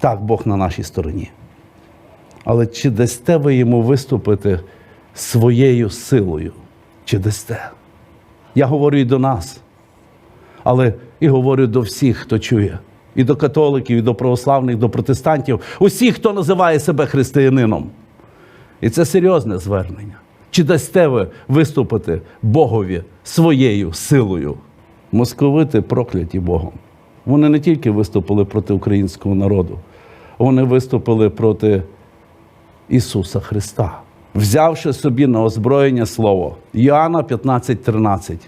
Так, Бог на нашій стороні. Але чи дасте ви йому виступити своєю силою? Чи дасте? Я говорю і до нас, але і говорю до всіх, хто чує. І до католиків, і до православних, до протестантів, усіх, хто називає себе християнином. І це серйозне звернення. Чи дасте ви виступити Богові своєю силою? Московити прокляті Богом. Вони не тільки виступили проти українського народу, вони виступили проти Ісуса Христа, взявши собі на озброєння слово Іоанна 15:13.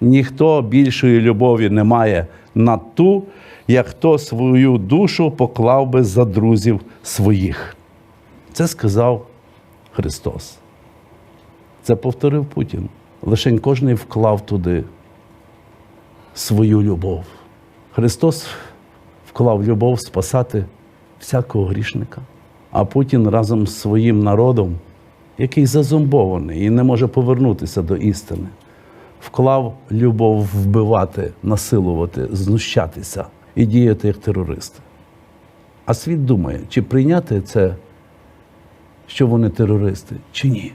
Ніхто більшої любові не має на ту, як хто свою душу поклав би за друзів своїх. Це сказав Христос. Це повторив Путін. Лишень кожний вклав туди свою любов. Христос вклав любов спасати всякого грішника. А Путін разом з своїм народом, який зазомбований і не може повернутися до істини, вклав любов вбивати, насилувати, знущатися і діяти як терористи. А світ думає, чи прийняти це, що вони терористи, чи ні.